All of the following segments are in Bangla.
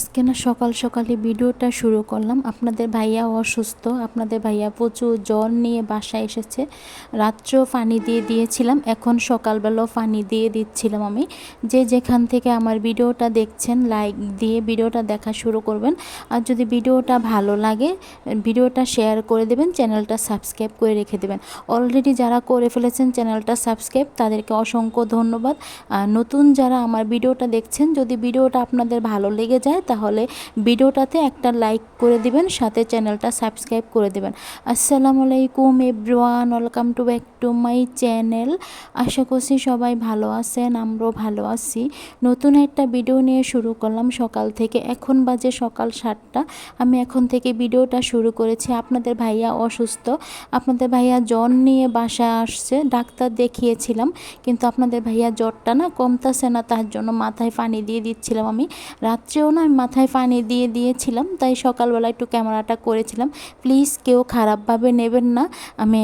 আজকে না সকাল সকালে ভিডিওটা শুরু করলাম। আপনাদের ভাইয়া অসুস্থ, আপনাদের ভাইয়া প্রচুর জ্বর নিয়ে বাসায় এসেছে। রাত্রেও পানি দিয়ে দিয়েছিলাম, এখন সকালবেলাও পানি দিয়ে দিচ্ছিলাম আমি। যে যেখান থেকে আমার ভিডিওটা দেখছেন, লাইক দিয়ে ভিডিওটা দেখা শুরু করবেন। আর যদি ভিডিওটা ভালো লাগে, ভিডিওটা শেয়ার করে দেবেন, চ্যানেলটা সাবস্ক্রাইব করে রেখে দেবেন। অলরেডি যারা করে ফেলেছেন চ্যানেলটা সাবস্ক্রাইব, তাদেরকে অসংখ্য ধন্যবাদ। নতুন যারা আমার ভিডিওটা দেখছেন, যদি ভিডিওটা আপনাদের ভালো লেগে যায় তাহলে ভিডিওটাতে একটা লাইক করে দিবেন, সাথে চ্যানেলটা সাবস্ক্রাইব করে দেবেন। আসসালামু আলাইকুম everyone, welcome to back to my channel. আশা করছি সবাই ভালো আছেন, আমরাও ভালো আছি। নতুন একটা ভিডিও নিয়ে শুরু করলাম সকাল থেকে। এখন বাজে সকাল সাতটা। আমি এখন থেকে ভিডিওটা শুরু করেছি। আপনাদের ভাইয়া অসুস্থ। আপনাদের ভাইয়া জ্বর নিয়ে বাসায় আসছে। ডাক্তার দেখিয়েছিলাম, কিন্তু আপনাদের ভাইয়া জ্বরটা না কমতাছে না, তার জন্য মাথায় পানি দিয়ে দিচ্ছিলাম আমি। রাত্রেও না মাথায় পানি দিয়ে দিয়েছিলাম, তাই সকালবেলা একটু ক্যামেরাটা করেছিলাম। প্লিজ কেউ খারাপভাবে নেবেন না। আমি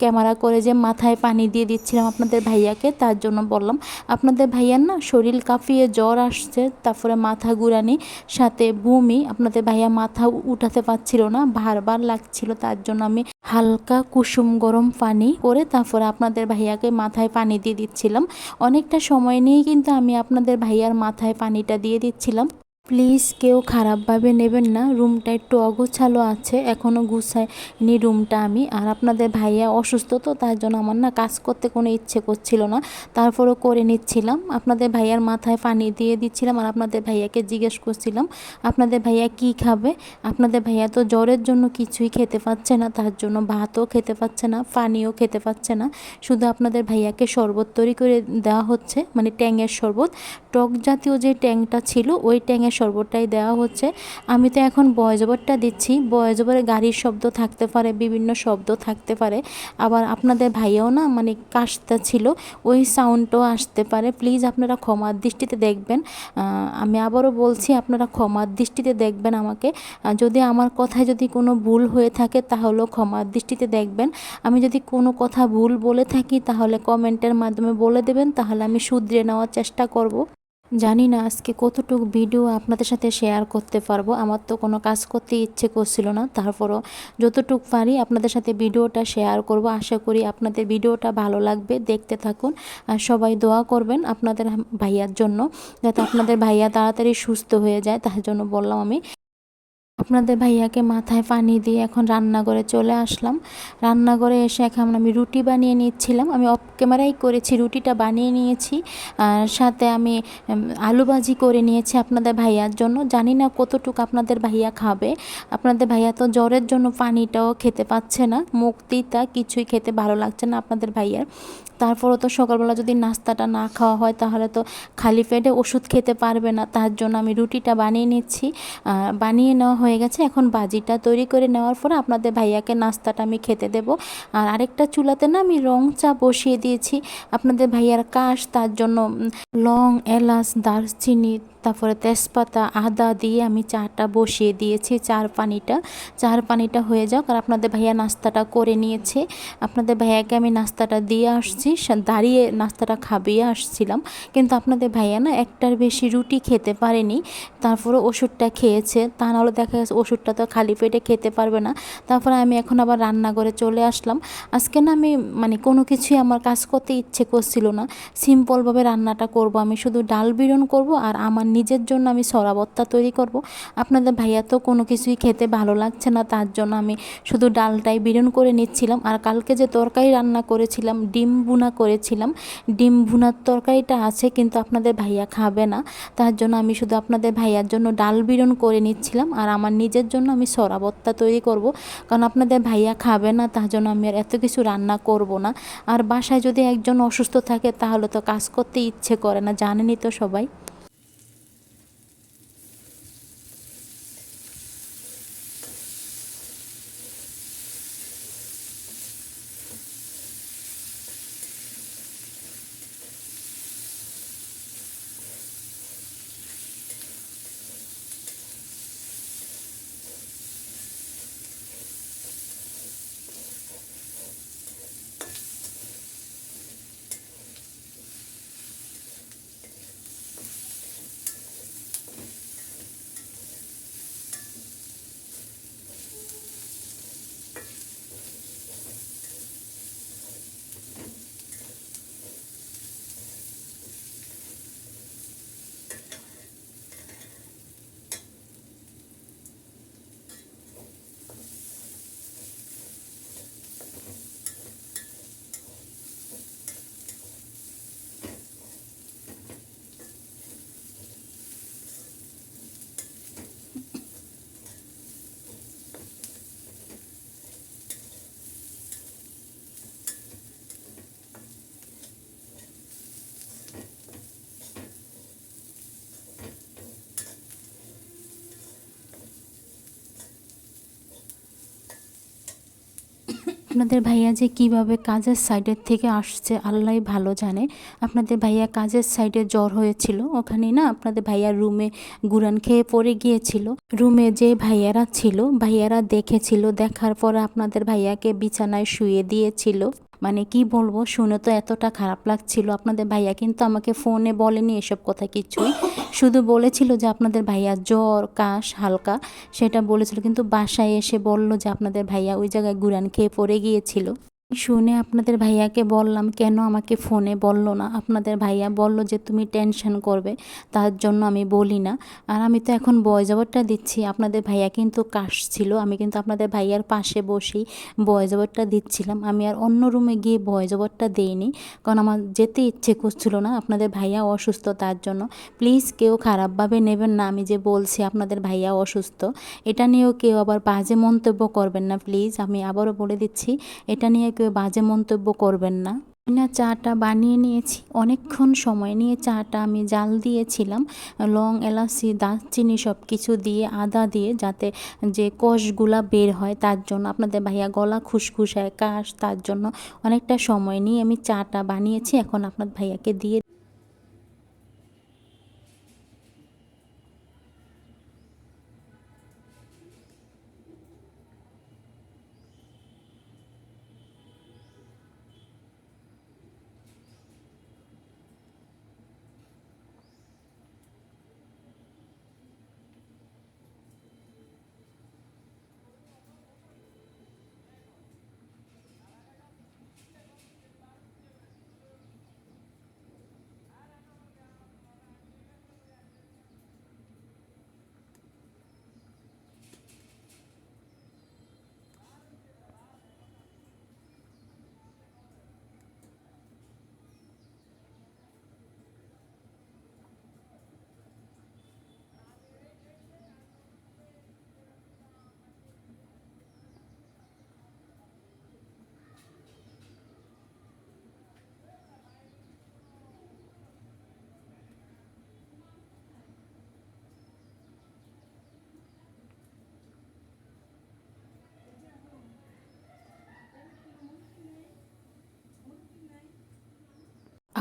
ক্যামেরা করে যে মাথায় পানি দিয়ে দিচ্ছিলাম আপনাদের ভাইয়াকে, তার জন্য বললাম, আপনাদের ভাইয়ার না শরীর কাঁপিয়ে জ্বর আসছে, তারপরে মাথা ঘুরানি, সাথে বমি, আপনাদের ভাইয়া মাথা উঠাতে পারছিল না, বারবার লাগছিল, তার জন্য আমি হালকা কুসুম গরম পানি করে তারপরে আপনাদের ভাইয়াকে মাথায় পানি দিয়ে দিচ্ছিলাম। অনেকটা সময় নিয়ে কিন্তু আমি আপনাদের ভাইয়ার মাথায় পানিটা দিয়ে দিচ্ছিলাম। প্লিজ কেউ খারাপভাবে নেবেন না, রুমটা একটু অগোছালো আছে এখনও গুছাইনি রুমটা আমি। আর আপনাদের ভাইয়া অসুস্থ তো, তার জন্য আমার না কাজ করতে কোনো ইচ্ছে করছিল না। তারপরও করে নিচ্ছিলাম। আপনাদের ভাইয়ার মাথায় পানি দিয়ে দিচ্ছিলাম আর আপনাদের ভাইয়াকে জিজ্ঞেস করছিলাম, আপনাদের ভাইয়া কি খাবে? আপনাদের ভাইয়া তো জ্বরের জন্য কিছুই খেতে পাচ্ছে না, তার জন্য ভাতও খেতে পাচ্ছে না, পানিও খেতে পাচ্ছে না। শুধু আপনাদের ভাইয়াকে শরবত তৈরি করে দেওয়া হচ্ছে মানে ট্যাঙের শরবত। টক জাতীয় যে ট্যাংটা ছিল, ওই ট্যাঙের শরবতটাই দেওয়া হচ্ছে। আমি তো এখন বয়জবরটা দিচ্ছি। বয়জবরে গাড়ির শব্দ থাকতে পারে, বিভিন্ন শব্দ থাকতে পারে। আবার আপনাদের ভাইয়াও না মানে কাশতা ছিল, ওই সাউন্ডটাও আসতে পারে। প্লিজ আপনারা ক্ষমার দৃষ্টিতে দেখবেন। আমি আবারও বলছি, আপনারা ক্ষমার দৃষ্টিতে দেখবেন আমাকে। যদি আমার কথায় যদি কোনো ভুল হয়ে থাকে, তাহলেও ক্ষমার দৃষ্টিতে দেখবেন। আমি যদি কোনো কথা ভুল বলে থাকি, তাহলে কমেন্টের মাধ্যমে বলে দেবেন। তাহলে আমি শুধরে নেওয়ার চেষ্টা করব। জানি না আজকে কতটুকু ভিডিও আপনাদের সাথে শেয়ার করতে পারব। আমার তো কোনো কাজ করতে ইচ্ছে করছিল না। তারপরও যতটুক পারি আপনাদের সাথে ভিডিওটা শেয়ার করব। আশা করি আপনাদের ভিডিওটা ভালো লাগবে। দেখতে থাকুন আর সবাই দোয়া করবেন আপনাদের ভাইয়ার জন্য, যাতে আপনাদের ভাইয়া তাড়াতাড়ি সুস্থ হয়ে যায়। তার জন্য বললাম আমি। আপনাদের ভাইয়াকে মাথায় পানি দিয়ে এখন রান্নাঘরে চলে আসলাম। রান্নাঘরে এসে এখন আমি রুটি বানিয়ে নিচ্ছিলাম। আমি অফ ক্যামেরাই করেছি, রুটিটা বানিয়ে নিয়েছি। আর সাথে আমি আলু ভাজি করে নিয়েছি আপনাদের ভাইয়ার জন্য। জানি না কতটুকু আপনাদের ভাইয়া খাবে। আপনাদের ভাইয়া তো জ্বরের জন্য পানিটাও খেতে পাচ্ছে না মুখ তিতা কিছুই খেতে ভালো লাগছে না আপনাদের ভাইয়ার। তারপরও তো সকালবেলা যদি নাস্তাটা না খাওয়া হয়, তাহলে তো খালি পেটে ওষুধ খেতে পারবে না। তার জন্য আমি রুটিটা বানিয়ে নিচ্ছি। বানিয়ে নেওয়া হয়ে গেছে। এখন বাজিটা তৈরি করে নেওয়ার পরে আপনাদের ভাইয়াকে নাস্তাটা আমি খেতে দেব। আর আরেকটা চুলাতে না আমি রং চা বসিয়ে দিয়েছি। আপনাদের ভাইয়ার কাশ, তার জন্য লং, এলাচ, দারচিনি তারপরে তেজপাতা, আদা দিয়ে আমি চাটা বসিয়ে দিয়েছি। চার পানিটা চার পানিটা হয়ে যাক। আর আপনাদের ভাইয়া নাস্তাটা করে নিয়েছে। আপনাদের ভাইয়াকে আমি নাস্তাটা দিয়ে আসছি। দাঁড়িয়ে নাস্তাটা খাবিয়ে আসছিলাম। কিন্তু আপনাদের ভাইয়া না একটার বেশি রুটি খেতে পারেনি। তারপরে ওষুধটা খেয়েছে। তা নাহলে দেখা গেছে ওষুধটা তো খালি পেটে খেতে পারবে না। তারপরে আমি এখন আবার রান্নাঘরে চলে আসলাম। আজকে না আমি মানে কোনো কিছুই আমার কাজ করতে ইচ্ছে করছিল না। সিম্পলভাবে রান্নাটা করব। আমি শুধু ডাল বিরন করব আর আমার নিজের জন্য আমি সরাবত্তা তৈরি করব। আপনাদের ভাইয়া তো কোনো কিছুই খেতে ভালো লাগছে না, তার জন্য আমি শুধু ডালটাই বিরন করে নিচ্ছিলাম। আর কালকে যে তরকারি রান্না করেছিলাম, ডিম ভুনা করেছিলাম, ডিম ভুনার তরকারিটা আছে কিন্তু আপনাদের ভাইয়া খাবে না। তার জন্য আমি শুধু আপনাদের ভাইয়ার জন্য ডাল বিরন করে নিচ্ছিলাম আর আমার নিজের জন্য আমি সরাবত্তা তৈরি করব। কারণ আপনাদের ভাইয়া খাবে না, তার জন্য আমি আর এত কিছু রান্না করব না। আর বাসায় যদি একজন অসুস্থ থাকে তাহলে তো কাজ করতে ইচ্ছে করে না, জানেনই তো সবাই। আপনাদের ভাইয়া যে কীভাবে কাজের সাইডের থেকে আসছে আল্লাহ ভালো জানে। আপনাদের ভাইয়া কাজের সাইডে জ্বর হয়েছিল ওখানে না আপনাদের ভাইয়া রুমে গুরান খেয়ে পড়ে গিয়েছিল। রুমে যে ভাইয়ারা ছিল, ভাইয়ারা দেখেছিল, দেখার পর আপনাদের ভাইয়াকে বিছানায় শুয়ে দিয়েছিল। মানে কি বলব, শুনে তো এতটা খারাপ লাগছিল আপনাদের ভাইয়া, কিন্তু আমাকে ফোনে বলেনি এসব কথা কিছুই। শুধু বলেছিল যে আপনাদের ভাইয়া জ্বর, কাশ হালকা, সেটা বলেছিল। কিন্তু বাসায় এসে বলল যে আপনাদের ভাইয়া ওই জায়গায় গুরান খেয়ে পড়ে গিয়েছিল। শুনে আপনাদের ভাইয়াকে বললাম, কেন আমাকে ফোনে বলল না? আপনাদের ভাইয়া বলল যে, তুমি টেনশন করবে, তার জন্য আমি বলি না। আর আমি তো এখন বয়স জবরটা দিচ্ছি, আপনাদের ভাইয়া কিন্তু কাশ ছিল, আমি কিন্তু আপনাদের ভাইয়ার পাশে বসেই বয়স জবরটা দিচ্ছিলাম। আমি আর অন্য রুমে গিয়ে বয়স জবরটা দিইনি, কারণ আমার যেতে ইচ্ছে করছিল না, আপনাদের ভাইয়া অসুস্থ তার জন্য। প্লিজ কেউ খারাপভাবে নেবেন না, আমি যে বলছি আপনাদের ভাইয়া অসুস্থ। এটা নিয়েও কেউ আবার বাজে মন্তব্য করবেন না, প্লিজ। আমি আবারও বলে দিচ্ছি, এটা নিয়ে কেউ বাজে মন্তব্য করবেন না। না, চাটা বানিয়ে নিয়েছি। অনেকক্ষণ সময় নিয়ে চাটা আমি জাল দিয়েছিলাম, লং, এলাচি, দারচিনি সব কিছু দিয়ে, আদা দিয়ে, যাতে যে কষগুলা বের হয় তার জন্য। আপনাদের ভাইয়া গলা খুসখুসায় কাশ, তার জন্য অনেকটা সময় নিয়ে আমি চাটা বানিয়েছি। এখন আপনার ভাইয়াকে দিয়ে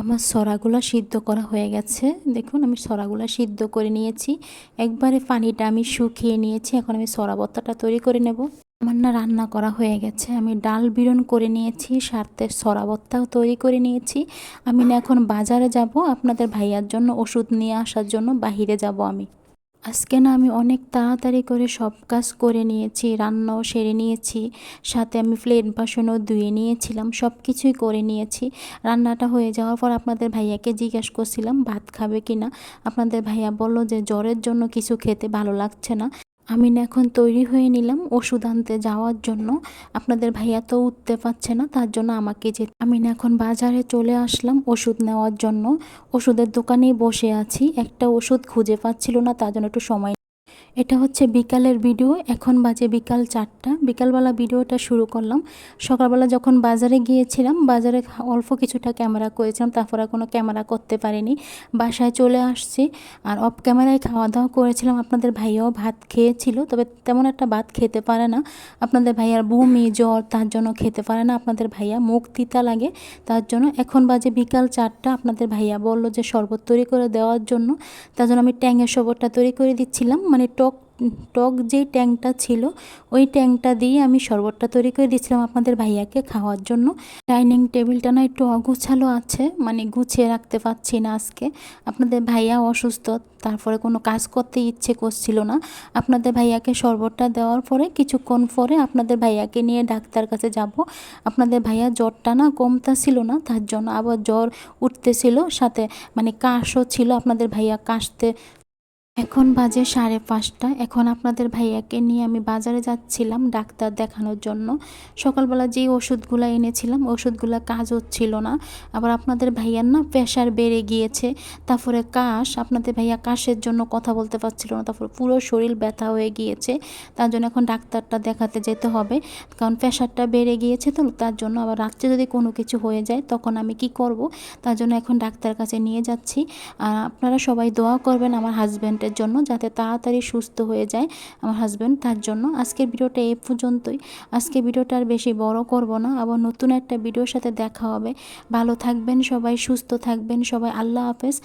আমার সরাগুলো সিদ্ধ করা হয়ে গেছে। দেখুন, আমি সরাগুলো সিদ্ধ করে নিয়েছি। একবারে পানিটা আমি শুকিয়ে নিয়েছি। এখন আমি সরা ভর্তাটা তৈরি করে নেব। আমার না রান্না করা হয়ে গেছে। আমি ডাল বিরন করে নিয়েছি স্বার্থের সরাবত্তাও তৈরি করে নিয়েছি। আমি না এখন বাজারে যাব। আপনাদের ভাইয়ার জন্য ওষুধ নিয়ে আসার জন্য বাহিরে যাব আমি। আজকে না আমি অনেক তাড়াতাড়ি করে সব কাজ করে নিয়েছি, রান্নাও সেরে নিয়েছি, সাথে আমি প্লেট বাসনও ধুয়ে নিয়েছিলাম সব কিছুই করে নিয়েছি। রান্নাটা হয়ে যাওয়ার পর আপনাদের ভাইয়াকে জিজ্ঞেস করছিলাম, ভাত খাবে কি না আপনাদের ভাইয়া বলল যে জ্বরের জন্য কিছু খেতে ভালো লাগছে না। আমি না এখন তৈরি হয়ে নিলাম ওষুধ আনতে যাওয়ার জন্য। আপনাদের ভাইয়া তো উঠতে পারছে না, তার জন্য আমাকে যে আমি না এখন বাজারে চলে আসলাম ওষুধ নেওয়ার জন্য। ওষুধের দোকানেই বসে আছি, একটা ওষুধ খুঁজে পাচ্ছিল না, তার জন্য একটু সময় এটা হচ্ছে বিকালের ভিডিও, এখন বাজে বিকাল চারটা। বিকালবেলা ভিডিওটা শুরু করলাম। সকালবেলা যখন বাজারে গিয়েছিলাম, বাজারে অল্প কিছুটা ক্যামেরা করেছিলাম, তারপরে কোনো ক্যামেরা করতে পারিনি। বাসায় চলে আসছি, আর অফ ক্যামেরায় খাওয়া দাওয়া করেছিলাম। আপনাদের ভাইয়াও ভাত খেয়েছিল, তবে তেমন একটা ভাত খেতে পারে না। আপনাদের ভাইয়ার বমি, জ্বর, তার জন্য খেতে পারে না। আপনাদের ভাইয়া মুখ তিতা লাগে, তার জন্য এখন বাজে বিকাল চারটা। আপনাদের ভাইয়া বলল যে শরবত তৈরি করে দেওয়ার জন্য, তার জন্য আমি ট্যাঙের শরবতটা তৈরি করে দিচ্ছিলাম। মানে টক যেই ট্যাংটা ছিল, ওই ট্যাংটা দিয়ে আমি শরবতটা তৈরি করে দিয়েছিলাম আপনাদের ভাইয়াকে খাওয়ার জন্য। ডাইনিং টেবিলটা না একটু অগুছালো আছে মানে গুছিয়ে রাখতে পারছি না আজকে। আপনাদের ভাইয়া অসুস্থ, তারপরে কোনো কাজ করতে ইচ্ছে করছিল না। আপনাদের ভাইয়াকে শরবতটা দেওয়ার পরে, কিছুক্ষণ পরে আপনাদের ভাইয়াকে নিয়ে ডাক্তার কাছে যাব। আপনাদের ভাইয়া জ্বরটা না কমতা ছিল না, তার জন্য আবার জ্বর উঠতেছিল, সাথে মানে কাশও ছিল, আপনাদের ভাইয়া কাশতে এখন বাজে সাড়ে পাঁচটা। এখন আপনাদের ভাইয়াকে নিয়ে আমি বাজারে যাচ্ছিলাম ডাক্তার দেখানোর জন্য। সকালবেলা যেই ওষুধগুলো এনেছিলাম, ওষুধগুলো কাজ হচ্ছিল না। আবার আপনাদের ভাইয়ার না প্রেশার বেড়ে গিয়েছে। তারপরে কাশ, আপনাদের ভাইয়া কাশের জন্য কথা বলতে পারছিল না। তারপরে পুরো শরীর ব্যথা হয়ে গিয়েছে। তার জন্য এখন ডাক্তারটা দেখাতে যেতে হবে। কারণ প্রেশারটা বেড়ে গিয়েছে তো, তার জন্য আবার রাত্রে যদি কোনো কিছু হয়ে যায়, তখন আমি কি করব? তার জন্য এখন ডাক্তার কাছে নিয়ে যাচ্ছি। আর আপনারা সবাই দোয়া করবেন আমার হাজব্যান্ডের জন্য যাতে তাড়াতাড়ি সুস্থ হয়ে যায় আমার হাজব্যান্ড তার জন্য আজকের ভিডিওটা এ পর্যন্তই। আজকে ভিডিওটা আর বেশি বড় করব না। আবার নতুন একটা ভিডিওর সাথে দেখা হবে। ভালো থাকবেন সবাই, সুস্থ থাকবেন সবাই। আল্লাহ হাফেজ।